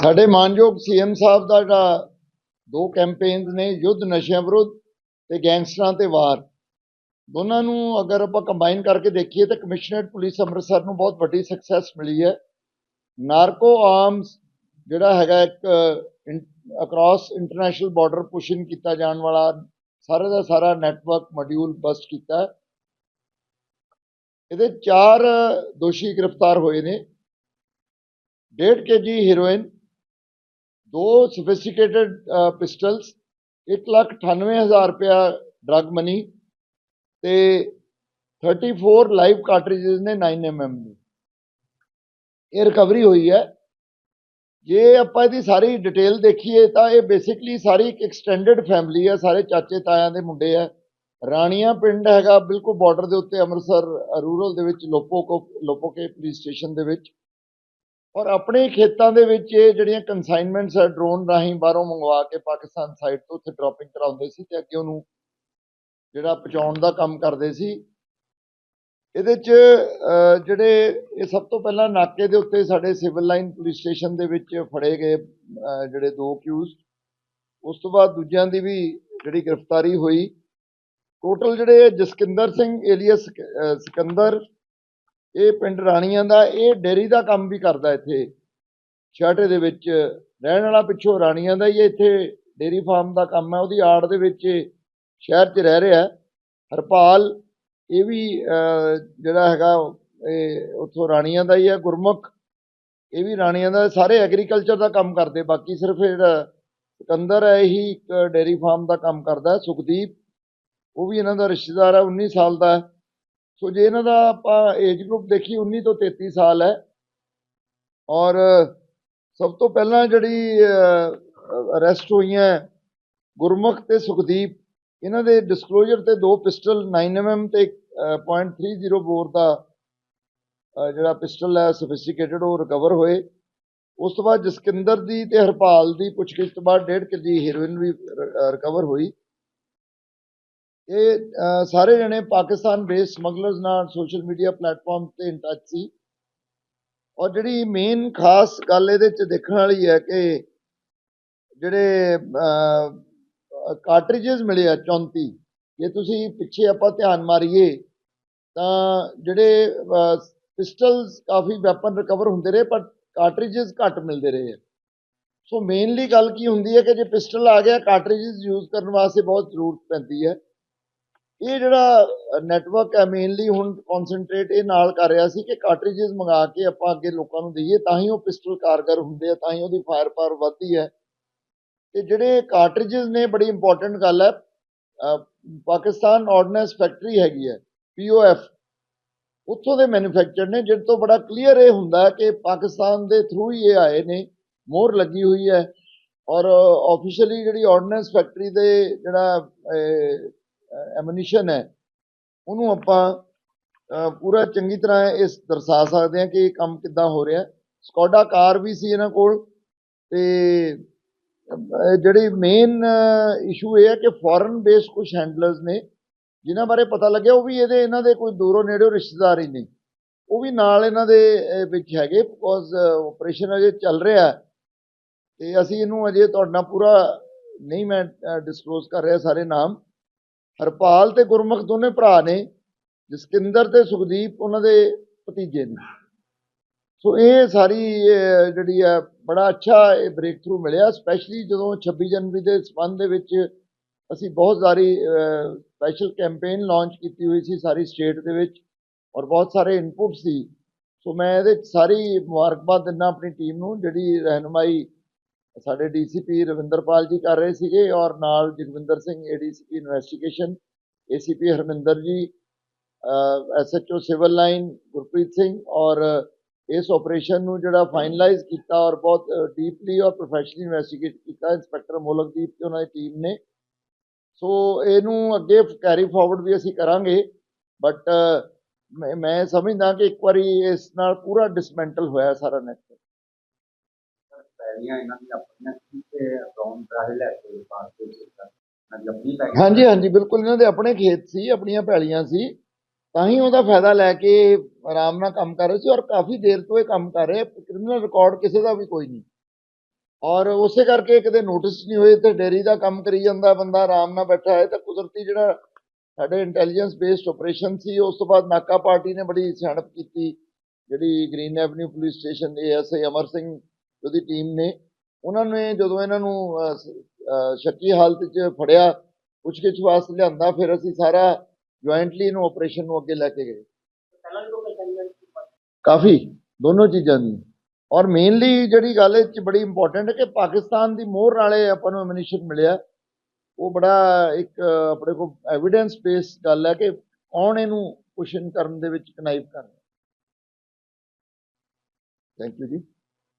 ਸਾਡੇ ਮਾਨਯੋਗ ਸੀਐਮ ਸਾਹਿਬ ਦਾ ਜਿਹੜਾ ਦੋ ਕੈਂਪੇਨਸ ਨੇ, ਯੁੱਧ ਨਸ਼ਿਆਂ ਵਿਰੁੱਧ ਤੇ ਗੈਂਗਸਟਰਾਂ ਤੇ ਵਾਰ। ਦੋਨਾਂ ਨੂੰ ਅਗਰ ਆਪਾਂ ਕੰਬਾਈਨ ਕਰਕੇ ਦੇਖੀਏ ਤਾਂ ਕਮਿਸ਼ਨਰੇਟ ਪੁਲਿਸ ਅੰਮ੍ਰਿਤਸਰ ਨੂੰ ਬਹੁਤ ਵੱਡੀ ਸਕਸੈਸ ਮਿਲੀ ਹੈ। ਨਾਰਕੋ ਆਰਮਸ ਜਿਹੜਾ ਹੈਗਾ ਇੱਕ ਅਕ੍ਰੋਸ ਇੰਟਰਨੈਸ਼ਨਲ ਬਾਰਡਰ ਪੁਸ਼ਿੰਗ ਕੀਤਾ ਜਾਣ ਵਾਲਾ ਸਾਰਾ ਦਾ ਸਾਰਾ ਨੈਟਵਰਕ ਮੋਡਿਊਲ ਬਸਟ ਕੀਤਾ। ਇਹਦੇ ਚਾਰ ਦੋਸ਼ੀ ਗ੍ਰਿਫਤਾਰ ਹੋਏ ਨੇ। 1.5 ਕੇਜੀ ਹੀਰੋਇਨ ਦੋ ਸੋਫਿਸਟੀਕੇਟਡ ਪਿਸਟਲਸ 198000 ਰੁਪਇਆ ਡਰਗ ਮਨੀ ਤੇ 34 ਲਾਈਵ ਕਾਰਟ੍ਰਿਜਸ ਨੇ 9mm ਦੀ ਇਹ ਰਿਕਵਰੀ ਹੋਈ ਹੈ ਜੇ ਆਪਾਂ ਇਹਦੀ ਸਾਰੀ ਡਿਟੇਲ ਦੇਖੀਏ ਤਾਂ ਇਹ ਬੇਸਿਕਲੀ ਸਾਰੀ ਇੱਕ ਐਕਸਟੈਂਡਡ ਫੈਮਿਲੀ ਹੈ ਸਾਰੇ ਚਾਚੇ ਤਾਇਆਂ ਦੇ ਮੁੰਡੇ ਆ ਰਾਣੀਆਂ ਪਿੰਡ ਹੈਗਾ ਬਿਲਕੁਲ ਬਾਰਡਰ ਦੇ ਉੱਤੇ ਅੰਮ੍ਰਿਤਸਰ ਰੂਰਲ ਦੇ ਵਿੱਚ ਲੋਪੋਕੋ ਲੋਪੋਕੇ ਪੁਲਿਸ ਸਟੇਸ਼ਨ ਦੇ ਵਿੱਚ ਔਰ ਆਪਣੇ ਖੇਤਾਂ ਦੇ ਵਿੱਚ ਇਹ ਜਿਹੜੀਆਂ ਕਨਸਾਈਨਮੈਂਟਸ ਹੈ ਡਰੋਨ ਰਾਹੀਂ ਬਾਹਰੋਂ ਮੰਗਵਾ ਕੇ ਪਾਕਿਸਤਾਨ ਸਾਈਡ ਤੋਂ ਉੱਥੇ ਡ੍ਰੌਪਿੰਗ ਕਰਾਉਂਦੇ ਸੀ ਤੇ ਅੱਗੇ ਉਹਨੂੰ ਜਿਹੜਾ ਪਹੁੰਚਾਉਣ ਦਾ ਕੰਮ ਕਰਦੇ ਸੀ। ਇਹਦੇ 'ਚ ਜਿਹੜੇ ਇਹ ਸਭ ਤੋਂ ਪਹਿਲਾਂ ਨਾਕੇ ਦੇ ਉੱਤੇ ਸਾਡੇ ਸਿਵਲ ਲਾਈਨ ਪੁਲਿਸ ਸਟੇਸ਼ਨ ਦੇ ਵਿੱਚ ਫੜੇ ਗਏ ਜਿਹੜੇ ਦੋ ਕਿਊਜ਼ ਉਸ ਤੋਂ ਬਾਅਦ ਦੂਜਿਆਂ ਦੀ ਵੀ ਜਿਹੜੀ ਗ੍ਰਿਫਤਾਰੀ ਹੋਈ। ਟੋਟਲ ਜਿਹੜੇ ਜਸਕਿੰਦਰ ਸਿੰਘ ਏਲੀਅਸ ਅਹ, ਸਿਕੰਦਰ ਇਹ ਪਿੰਡ ਰਾਣੀਆਂ ਦਾ ਇਹ ਡੇਰੀ ਦਾ ਕੰਮ ਵੀ ਕਰਦਾ ਇੱਥੇ। ਛਾਟੇ ਦੇ ਵਿੱਚ ਰਹਿਣ ਵਾਲਾ ਪਿੱਛੋਂ ਰਾਣੀਆਂ ਦਾ ਹੀ ਹੈ, ਇੱਥੇ ਡੇਰੀ ਫਾਰਮ ਦਾ ਕੰਮ ਹੈ। ਉਹਦੀ ਆੜ ਦੇ ਵਿੱਚ ਸ਼ਹਿਰ 'ਚ ਰਹਿ ਰਿਹਾ ਹਰਪਾਲ ਇਹ ਵੀ ਜਿਹੜਾ ਹੈਗਾ ਇਹ ਉੱਥੋਂ ਰਾਣੀਆਂ ਦਾ ਹੀ ਹੈ ਗੁਰਮੁਖ। ਇਹ ਵੀ ਰਾਣੀਆਂ ਦਾ ਸਾਰੇ ਐਗਰੀਕਲਚਰ ਦਾ ਕੰਮ ਕਰਦੇ। ਬਾਕੀ ਸਿਰਫ ਜਿਹੜਾ ਸਿਕੰਦਰ ਹੈ ਇਹੀ ਇੱਕ ਡੇਰੀ ਫਾਰਮ ਦਾ ਕੰਮ ਕਰਦਾ ਸੁਖਦੀਪ ਉਹ ਵੀ ਇਹਨਾਂ ਦਾ ਰਿਸ਼ਤੇਦਾਰ ਹੈ 19 ਸਾਲ ਦਾ ਸੋ ਜੇ ਇਹਨਾਂ ਦਾ ਆਪਾਂ ਏਜ ਗਰੁੱਪ ਦੇਖੀ 19 ਤੋਂ 33 ਸਾਲ ਹੈ। ਔਰ ਸਭ ਤੋਂ ਪਹਿਲਾਂ ਜਿਹੜੀ ਅਰੈਸਟ ਹੋਈਆਂ ਗੁਰਮੁਖ ਤੇ ਸੁਖਦੀਪ ਇਹਨਾਂ ਦੇ ਡਿਸਕਲੋਜ਼ਰ ਤੇ ਦੋ ਪਿਸਟਲ 9mm ਤੇ ਅਹ, .30 ਬੋਰ ਦਾ ਜਿਹੜਾ ਪਿਸਟਲ ਹੈ ਸੋਫਿਸਟੀਕੇਟਡ ਉਹ ਰਿਕਵਰ ਹੋਏ। ਉਸ ਤੋਂ ਬਾਅਦ ਜਸਕਿੰਦਰ ਦੀ ਤੇ ਹਰਪਾਲ ਦੀ ਪੁੱਛਗਿੱਛ ਤੋਂ ਬਾਅਦ 1.5 ਕਿੱਲੀ ਹੀਰੋਇਨ ਵੀ ਰਿਕਵਰ ਹੋਈ। ਇਹ ਸਾਰੇ ਜਣੇ ਪਾਕਿਸਤਾਨ ਬੇਸ ਸਮਗਲਰਸ ਨਾਲ ਸੋਸ਼ਲ ਮੀਡੀਆ ਪਲੇਟਫਾਰਮ ਤੇ ਇਨ ਟੱਚ ਸੀ। ਔਰ ਜਿਹੜੀ ਮੇਨ ਖਾਸ ਗੱਲ ਇਹਦੇ ਚ ਦੇਖਣ ਵਾਲੀ ਹੈ ਕਿ ਜਿਹੜੇ ਕਾਰਟ੍ਰਿਜਸ ਮਿਲੇ ਆ 34 ਜੇ ਤੁਸੀਂ ਪਿੱਛੇ ਆਪਾਂ ਧਿਆਨ ਮਾਰੀਏ, ਤਾਂ ਜਿਹੜੇ ਪਿਸਟਲਸ ਕਾਫੀ ਵੈਪਨ ਰਿਕਵਰ ਹੁੰਦੇ ਰਹੇ, ਪਰ ਕਾਰਟ੍ਰਿਜਸ ਘੱਟ ਮਿਲਦੇ ਰਹੇ ਆ। ਸੋ ਮੇਨਲੀ ਗੱਲ ਕੀ ਹੁੰਦੀ ਹੈ ਕਿ ਜੇ ਪਿਸਟਲ ਆ ਗਿਆ ਕਾਰਟ੍ਰਿਜਸ ਯੂਜ਼ ਕਰਨ ਵਾਸਤੇ ਬਹੁਤ ਜ਼ਰੂਰਤ ਪੈਂਦੀ ਹੈ। ਇਹ ਜਿਹੜਾ ਨੈਟਵਰਕ ਹੈ ਮੇਨਲੀ ਹੁਣ ਕਨਸੈਂਟਰੇਟ ਇਹ ਨਾਲ ਕਰ ਰਿਹਾ ਸੀ ਕਿ ਕਾਰਟ੍ਰਿਜਸ ਮੰਗਾ ਕੇ ਆਪਾਂ ਅੱਗੇ ਲੋਕਾਂ ਨੂੰ ਦਈਏ, ਤਾਂ ਹੀ ਉਹ ਪਿਸਟਲ ਕਾਰਗਰ ਹੁੰਦੇ ਆ, ਤਾਂ ਹੀ ਉਹਦੀ ਫਾਇਰ ਪਾਵਰ ਵੱਧਦੀ ਹੈ। ਤੇ ਜਿਹੜੇ ਕਾਰਟ੍ਰਿਜਸ ਨੇ, ਬੜੀ ਇੰਪੋਰਟੈਂਟ ਗੱਲ ਹੈ ਪਾਕਿਸਤਾਨ ਆਰਡੀਨੈਂਸ ਫੈਕਟਰੀ ਹੈਗੀ ਹੈ ਪੀਓਐਫ ਉੱਥੋਂ ਦੇ ਮੈਨੂਫੈਕਚਰ ਨੇ, ਜਿਹਦੇ ਤੋਂ ਬੜਾ ਕਲੀਅਰ ਇਹ ਹੁੰਦਾ ਕਿ ਪਾਕਿਸਤਾਨ ਦੇ ਥਰੂ ਹੀ ਇਹ ਆਏ ਨੇ, ਮੋਹਰ ਲੱਗੀ ਹੋਈ ਹੈ। ਔਰ ਆਫੀਸ਼ੀਅਲੀ ਜਿਹੜੀ ਆਰਡੀਨੈਂਸ ਫੈਕਟਰੀ ਦੇ ਜਿਹੜਾ ਐਮਨੀਸ਼ਨ ਹੈ ਉਹਨੂੰ ਆਪਾਂ ਪੂਰਾ ਚੰਗੀ ਤਰ੍ਹਾਂ ਇਸ ਦਰਸਾ ਸਕਦੇ ਹਾਂ ਕਿ ਇਹ ਕੰਮ ਕਿੱਦਾਂ ਹੋ ਰਿਹਾ ਸਕੋਡਾ ਕਾਰ ਵੀ ਸੀ ਇਹਨਾਂ ਕੋਲ ਤੇ ਅਹ, ਜਿਹੜੀ ਮੇਨ ਇਸ਼ੂ ਇਹ ਹੈ ਕਿ ਫੋਰਨ ਬੇਸ ਕੁਝ ਹੈਂਡਲਰਸ ਨੇ ਜਿਨ੍ਹਾਂ ਬਾਰੇ ਪਤਾ ਲੱਗਿਆ ਉਹ ਵੀ ਇਹਦੇ ਇਹਨਾਂ ਦੇ ਕੋਈ ਦੂਰੋਂ ਨੇੜਿਓਂ ਰਿਸ਼ਤੇਦਾਰ ਹੀ ਨੇ। ਉਹ ਵੀ ਨਾਲ ਇਹਨਾਂ ਦੇ ਵਿੱਚ ਹੈਗੇ ਬਿਕੋਜ਼ ਆਪਰੇਸ਼ਨ ਅਜੇ ਚੱਲ ਰਿਹਾ ਹੈ। ਤੇ ਅਸੀਂ ਇਹਨੂੰ ਅਜੇ ਤੁਹਾਡਾ ਪੂਰਾ ਨਹੀਂ ਮੈਂ ਡਿਸਕਲੋਜ਼ ਕਰ ਰਿਹਾ ਸਾਰੇ ਨਾਮ। ਹਰਪਾਲ ਤੇ ਗੁਰਮੁਖ ਦੋਨੇ ਭਰਾ ਨੇ, ਜਸਕਿੰਦਰ ਤੇ ਸੁਖਦੀਪ ਉਹਨਾਂ ਦੇ ਭਤੀਜੇ ਨੇ। ਸੋ ਇਹ ਸਾਰੀ ਜਿਹੜੀ ਹੈ, ਬੜਾ ਅੱਛਾ ਇਹ ਬ੍ਰੇਕ ਥਰੂ ਮਿਲਿਆ ਸਪੈਸ਼ਲੀ ਜਦੋਂ 26 ਜਨਵਰੀ ਦੇ ਸਬੰਧ ਦੇ ਵਿੱਚ ਅਸੀਂ ਬਹੁਤ ਸਾਰੀ ਸਪੈਸ਼ਲ ਕੈਂਪੇਨ ਲਾਂਚ ਕੀਤੀ ਹੋਈ ਸੀ ਸਾਰੀ ਸਟੇਟ ਦੇ ਵਿੱਚ ਔਰ ਬਹੁਤ ਸਾਰੇ ਇਨਪੁਟ ਸੀ। ਸੋ ਮੈਂ ਇਹਦੇ 'ਚ ਸਾਰੀ ਮੁਬਾਰਕਬਾਦ ਦਿੰਦਾ ਆਪਣੀ ਟੀਮ ਨੂੰ, ਜਿਹੜੀ ਰਹਿਨੁਮਾਈ ਸਾਡੇ ਡੀਸੀਪੀ ਰਵਿੰਦਰਪਾਲ ਜੀ ਕਰ ਰਹੇ ਸੀਗੇ ਔਰ ਨਾਲ Jagwinder Singh ADCP investigation ACP Harminder ji SHO civil line Gurpreet Singh ਔਰ ਇਸ ਆਪਰੇਸ਼ਨ ਨੂੰ ਜਿਹੜਾ ਫਾਈਨਲਾਈਜ਼ ਕੀਤਾ ਔਰ ਬਹੁਤ ਡੀਪਲੀ ਔਰ ਪ੍ਰੋਫੈਸ਼ਨਲੀ ਇਨਵੈਸਟੀਗੇਟ ਕੀਤਾ ਇੰਸਪੈਕਟਰ ਮੋਲਕਦੀਪ ਤੇ ਉਹਨਾਂ ਦੀ ਟੀਮ ਨੇ। ਸੋ ਇਹਨੂੰ ਅੱਗੇ ਕੈਰੀ ਫਾਰਵਰਡ ਵੀ ਅਸੀਂ ਕਰਾਂਗੇ ਬਟ ਮੈਂ ਮੈਂ ਸਮਝਦਾ ਕਿ ਇੱਕ ਵਾਰੀ ਇਸ ਨਾਲ ਪੂਰਾ ਡਿਸਮੈਂਟਲ ਹੋਇਆ ਸਾਰਾ ਨੈਟਵਰਕ ਪੈਲੀਆਂ ਇਹਨਾਂ ਦੀ ਆਪਣੀਆਂ ਸੀ ਅਕਾਊਂਟ ਰਾਹੀਂ ਲੈ ਕੇ ਪਾਸ ਦੇ ਦਿੱਤਾ ਹਾਂਜੀ ਹਾਂਜੀ ਬਿਲਕੁਲ ਇਹਨਾਂ ਦੇ ਆਪਣੇ ਖੇਤ ਸੀ, ਆਪਣੀਆਂ ਪੈਲੀਆਂ ਸੀ। ਤਾਂ ਹੀ ਉਹਦਾ ਫਾਇਦਾ ਲੈ ਕੇ ਆਰਾਮ ਨਾਲ ਕੰਮ ਕਰ ਰਹੇ ਸੀ ਔਰ ਕਾਫੀ ਦੇਰ ਤੋਂ ਇਹ ਕੰਮ ਕਰ ਰਹੇ ਕ੍ਰਿਮੀਨਲ ਰਿਕਾਰਡ ਕਿਸੇ ਦਾ ਵੀ ਕੋਈ ਨਹੀਂ। ਔਰ ਉਸੇ ਕਰਕੇ ਕਦੇ ਨੋਟਿਸ ਨਹੀਂ ਹੋਏ ਤੇ ਡੇਰੀ ਦਾ ਕੰਮ ਕਰੀ ਜਾਂਦਾ, ਬੰਦਾ ਆਰਾਮ ਨਾਲ ਬੈਠਾ ਹੈ ਤਾਂ ਕੁਦਰਤੀ ਜਿਹੜਾ ਸਾਡੇ ਇੰਟੈਲੀਜੈਂਸ ਬੇਸਡ ਆਪਰੇਸ਼ਨ ਸੀ, ਉਸ ਤੋਂ ਬਾਅਦ ਨਾਕਾ ਪਾਰਟੀ ਨੇ ਬੜੀ ਸਿਆਣਪ ਕੀਤੀ। ਜਿਹੜੀ ਗ੍ਰੀਨ ਐਵਨਿਊ ਪੁਲਿਸ ਸਟੇਸ਼ਨ ਦੇ ਐਸਆਈ ਅਮਰ ਸਿੰਘ ਉਹਦੀ ਟੀਮ ਨੇ। ਉਹਨਾਂ ਨੇ ਜਦੋਂ ਇਹਨਾਂ ਨੂੰ ਸ਼ੱਕੀ ਹਾਲਤ 'ਚ ਫੜਿਆ ਪੁੱਛਗਿੱਛ ਵਾਸਤੇ ਲਿਆਂਦਾ ਫਿਰ ਅਸੀਂ ਸਾਰਾ ਜੁਆਇੰਟਲੀ ਇਹਨੂੰ ਆਪਰੇਸ਼ਨ ਨੂੰ ਅੱਗੇ ਲੈ ਕੇ ਗਏ। ਕਾਫੀ ਦੋਨੋਂ ਚੀਜ਼ਾਂ ਦੀ। ਔਰ ਮੇਨਲੀ ਜਿਹੜੀ ਗੱਲ ਇਹ 'ਚ ਬੜੀ ਇੰਪੋਰਟੈਂਟ ਹੈ ਕਿ ਪਾਕਿਸਤਾਨ ਦੀ ਮੋਹਰ ਨਾਲੇ ਆਪਾਂ ਨੂੰ ਐਮਨੀਸ਼ਨ ਮਿਲਿਆ। ਉਹ ਬੜਾ ਇੱਕ ਆਪਣੇ ਕੋਲ ਐਵੀਡੈਂਸ ਬੇਸ ਗੱਲ ਹੈ ਕਿ ਕੌਣ ਇਹਨੂੰ ਕੁਸ਼ਨ ਕਰਨ ਦੇ ਵਿੱਚ ਕਨਾਈਵ ਕਰ ਰਿਹਾ। ਥੈਂਕ ਯੂ ਜੀ।